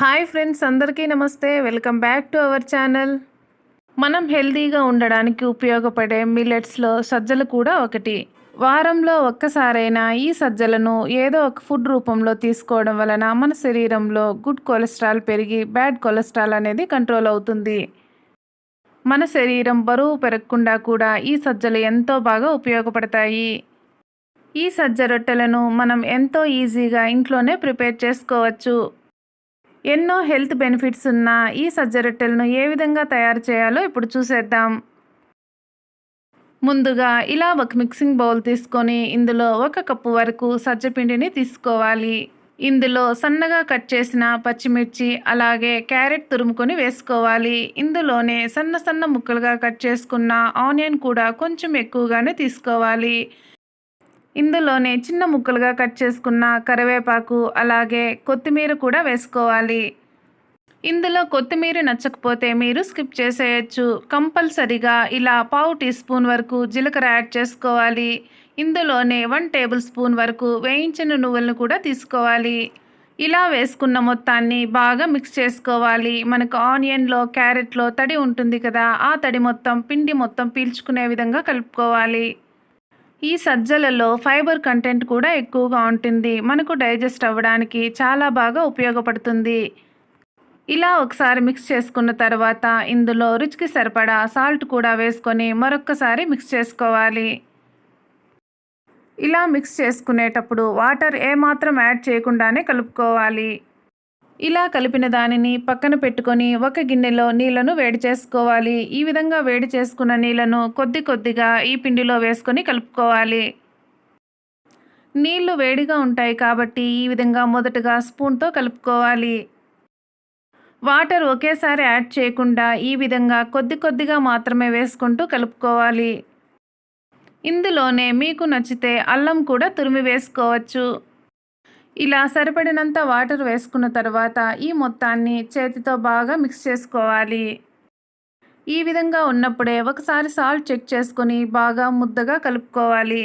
Hi friends అందరికీ నమస్తే. Welcome back to our channel. మనం హెల్తీగా ఉండడానికి ఉపయోగపడే మిల్లెట్స్లో సజ్జలు కూడా ఒకటి. వారంలో ఒక్కసారైనా ఈ సజ్జలను ఏదో ఒక ఫుడ్ రూపంలో తీసుకోవడం వలన మన శరీరంలో గుడ్ కొలెస్ట్రాల్ పెరిగి బ్యాడ్ కొలెస్ట్రాల్ అనేది కంట్రోల్ అవుతుంది. మన శరీరం బరువు పెరగకుండా కూడా ఈ సజ్జలు ఎంతో బాగా ఉపయోగపడతాయి. ఈ సజ్జ రొట్టెలను మనం ఎంతో ఈజీగా ఇంట్లోనే ప్రిపేర్ చేసుకోవచ్చు. ఎన్నో హెల్త్ బెనిఫిట్స్ ఉన్న ఈ సజ్జ రొట్టెలను ఏ విధంగా తయారు చేయాలో ఇప్పుడు చూసేద్దాం. ముందుగా ఇలా ఒక మిక్సింగ్ బౌల్ తీసుకొని ఇందులో ఒక కప్పు వరకు సజ్జపిండిని తీసుకోవాలి. ఇందులో సన్నగా కట్ చేసిన పచ్చిమిర్చి అలాగే క్యారెట్ తురుముకొని వేసుకోవాలి. ఇందులోనే సన్న సన్న ముక్కలుగా కట్ చేసుకున్న ఆనియన్ కూడా కొంచెం ఎక్కువగానే తీసుకోవాలి. ఇందులోనే చిన్న ముక్కలుగా కట్ చేసుకున్న కరివేపాకు అలాగే కొత్తిమీర కూడా వేసుకోవాలి. ఇందులో కొత్తిమీర నచ్చకపోతే మీరు స్కిప్ చేసేయచ్చు. కంపల్సరిగా ఇలా పావు టీ స్పూన్ వరకు జీలకర్ర యాడ్ చేసుకోవాలి. ఇందులోనే వన్ టేబుల్ స్పూన్ వరకు వేయించిన నువ్వులను కూడా తీసుకోవాలి. ఇలా వేసుకున్న మొత్తాన్ని బాగా మిక్స్ చేసుకోవాలి. మనకు ఆనియన్లో క్యారెట్లో తడి ఉంటుంది కదా ఆ తడి మొత్తం పిండి మొత్తం పీల్చుకునే విధంగా కలుపుకోవాలి. ఈ సజ్జలలో ఫైబర్ కంటెంట్ కూడా ఎక్కువగా ఉంటుంది. మనకు డైజెస్ట్ అవ్వడానికి చాలా బాగా ఉపయోగపడుతుంది. ఇలా ఒకసారి మిక్స్ చేసుకున్న తర్వాత ఇందులో రుచికి సరిపడా సాల్ట్ కూడా వేసుకొని మరొక్కసారి మిక్స్ చేసుకోవాలి. ఇలా మిక్స్ చేసుకునేటప్పుడు వాటర్ ఏమాత్రం యాడ్ చేయకుండానే కలుపుకోవాలి. ఇలా కలిపిన దానిని పక్కన పెట్టుకొని ఒక గిన్నెలో నీళ్ళను వేడి చేసుకోవాలి. ఈ విధంగా వేడి చేసుకున్న నీళ్ళను కొద్ది కొద్దిగా ఈ పిండిలో వేసుకొని కలుపుకోవాలి. నీళ్ళు వేడిగా ఉంటాయి కాబట్టి ఈ విధంగా మొదటగా స్పూన్తో కలుపుకోవాలి. వాటర్ ఒకేసారి యాడ్ చేయకుండా ఈ విధంగా కొద్ది కొద్దిగా మాత్రమే వేసుకుంటూ కలుపుకోవాలి. ఇందులోనే మీకు నచ్చితే అల్లం కూడా తురిమి వేసుకోవచ్చు. ఇలా సరిపడినంత వాటర్ వేసుకున్న తర్వాత ఈ మొత్తాన్ని చేతితో బాగా మిక్స్ చేసుకోవాలి. ఈ విధంగా ఉన్నప్పుడే ఒకసారి సాల్ట్ చెక్ చేసుకొని బాగా ముద్దగా కలుపుకోవాలి.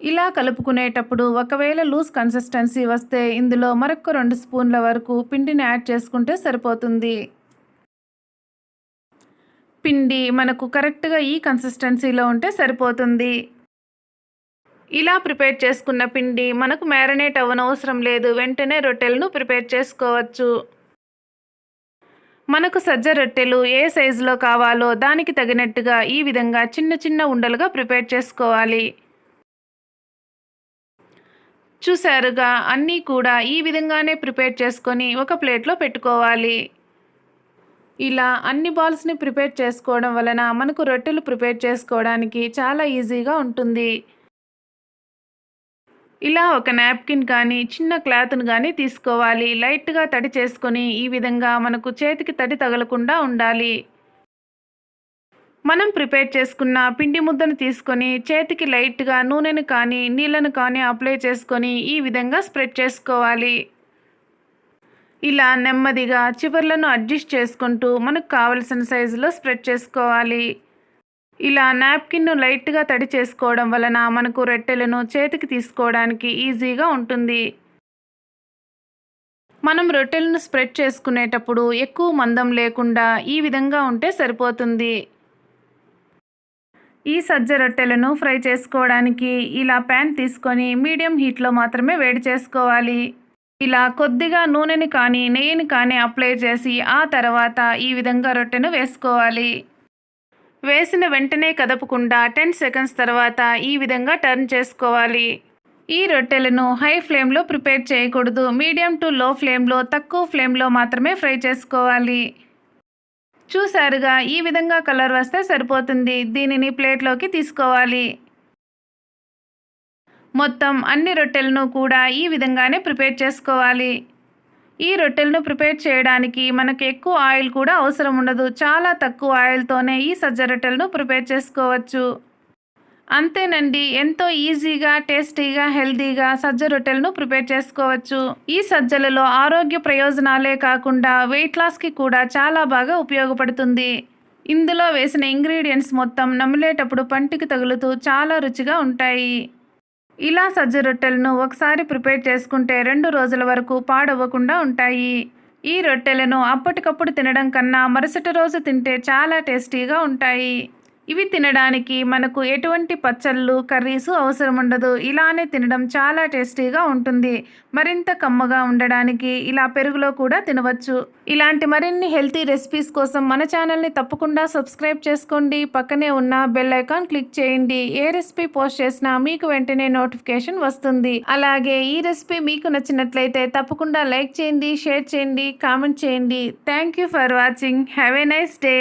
ఇలా కలుపుకునేటప్పుడు ఒకవేళ లూజ్ కన్సిస్టెన్సీ వస్తే ఇందులో మరొక రెండు స్పూన్ల వరకు పిండిని యాడ్ చేసుకుంటే సరిపోతుంది. పిండి మనకు కరెక్ట్గా ఈ కన్సిస్టెన్సీలో ఉంటే సరిపోతుంది. ఇలా ప్రిపేర్ చేసుకున్న పిండి మనకు మ్యారినేట్ అవ్వనవసరం లేదు. వెంటనే రొట్టెలను ప్రిపేర్ చేసుకోవచ్చు. మనకు సజ్జ రొట్టెలు ఏ సైజులో కావాలో దానికి తగినట్టుగా ఈ విధంగా చిన్న చిన్న ఉండలుగా ప్రిపేర్ చేసుకోవాలి. చూసారుగా అన్నీ కూడా ఈ విధంగానే ప్రిపేర్ చేసుకొని ఒక ప్లేట్లో పెట్టుకోవాలి. ఇలా అన్ని బాల్స్ని ప్రిపేర్ చేసుకోవడం వలన మనకు రొట్టెలు ప్రిపేర్ చేసుకోవడానికి చాలా ఈజీగా ఉంటుంది. ఇలా ఒక నాప్కిన్ కానీ చిన్న క్లాత్ను కానీ తీసుకోవాలి. లైట్గా తడి చేసుకొని ఈ విధంగా మనకు చేతికి తడి తగలకుండా ఉండాలి. మనం ప్రిపేర్ చేసుకున్న పిండి ముద్దను తీసుకొని చేతికి లైట్గా నూనెను కానీ నీళ్ళను కానీ అప్లై చేసుకొని ఈ విధంగా స్ప్రెడ్ చేసుకోవాలి. ఇలా నెమ్మదిగా చివర్లను అడ్జస్ట్ చేసుకుంటూ మనకు కావలసిన సైజులో స్ప్రెడ్ చేసుకోవాలి. ఇలా నాప్కిన్ను లైట్గా తడి చేసుకోవడం వలన మనకు రొట్టెలను చేతికి తీసుకోవడానికి ఈజీగా ఉంటుంది. మనం రొట్టెలను స్ప్రెడ్ చేసుకునేటప్పుడు ఎక్కువ మందం లేకుండా ఈ విధంగా ఉంటే సరిపోతుంది. ఈ సజ్జ రొట్టెలను ఫ్రై చేసుకోవడానికి ఇలా ప్యాన్ తీసుకొని మీడియం హీట్లో మాత్రమే వేడి చేసుకోవాలి. ఇలా కొద్దిగా నూనెని కానీ నెయ్యిని కానీ అప్లై చేసి ఆ తర్వాత ఈ విధంగా రొట్టెను వేసుకోవాలి. వేసిన వెంటనే కదపకుండా టెన్ సెకండ్స్ తర్వాత ఈ విధంగా టర్న్ చేసుకోవాలి. ఈ రొట్టెలను హై ఫ్లేమ్లో ప్రిపేర్ చేయకూడదు. మీడియం టు లో ఫ్లేమ్లో తక్కువ ఫ్లేమ్లో మాత్రమే ఫ్రై చేసుకోవాలి. చూసారుగా ఈ విధంగా కలర్ వస్తే సరిపోతుంది. దీనిని ప్లేట్లోకి తీసుకోవాలి. మొత్తం అన్ని రొట్టెలను కూడా ఈ విధంగానే ప్రిపేర్ చేసుకోవాలి. ఈ రొట్టెలను ప్రిపేర్ చేయడానికి మనకు ఎక్కువ ఆయిల్ కూడా అవసరం ఉండదు. చాలా తక్కువ ఆయిల్తోనే ఈ సజ్జ రొట్టెలను ప్రిపేర్ చేసుకోవచ్చు. అంతేనండి ఎంతో ఈజీగా టేస్టీగా హెల్తీగా సజ్జ రొట్టెలను ప్రిపేర్ చేసుకోవచ్చు. ఈ సజ్జలలో ఆరోగ్య ప్రయోజనాలే కాకుండా వెయిట్ లాస్కి కూడా చాలా బాగా ఉపయోగపడుతుంది. ఇందులో వేసిన ఇంగ్రీడియంట్స్ మొత్తం నమిలేటప్పుడు పంటికి తగులుతూ చాలా రుచిగా ఉంటాయి. ఇలా సజ్జ రొట్టెలను ఒకసారి ప్రిపేర్ చేసుకుంటే రెండు రోజుల వరకు పాడవ్వకుండా ఉంటాయి. ఈ రొట్టెలను అప్పటికప్పుడు తినడం కన్నా మరుసటి రోజు తింటే చాలా టేస్టీగా ఉంటాయి. ఇవి తినడానికి మనకు ఎటువంటి పచ్చళ్ళు కర్రీస్ అవసరం ఉండదు. ఇలానే తినడం చాలా టేస్టీగా ఉంటుంది. మరింత కమ్మగా ఉండడానికి ఇలా పెరుగులో కూడా తినవచ్చు. ఇలాంటి మరిన్ని హెల్తీ రెసిపీస్ కోసం మన ఛానల్ని తప్పకుండా సబ్స్క్రైబ్ చేసుకోండి. పక్కనే ఉన్న బెల్ ఐకాన్ క్లిక్ చేయండి. ఏ రెసిపీ పోస్ట్ చేసినా మీకు వెంటనే నోటిఫికేషన్ వస్తుంది. అలాగే ఈ రెసిపీ మీకు నచ్చినట్లయితే తప్పకుండా లైక్ చేయండి షేర్ చేయండి కామెంట్ చేయండి. Thank you for watching. Have a nice day.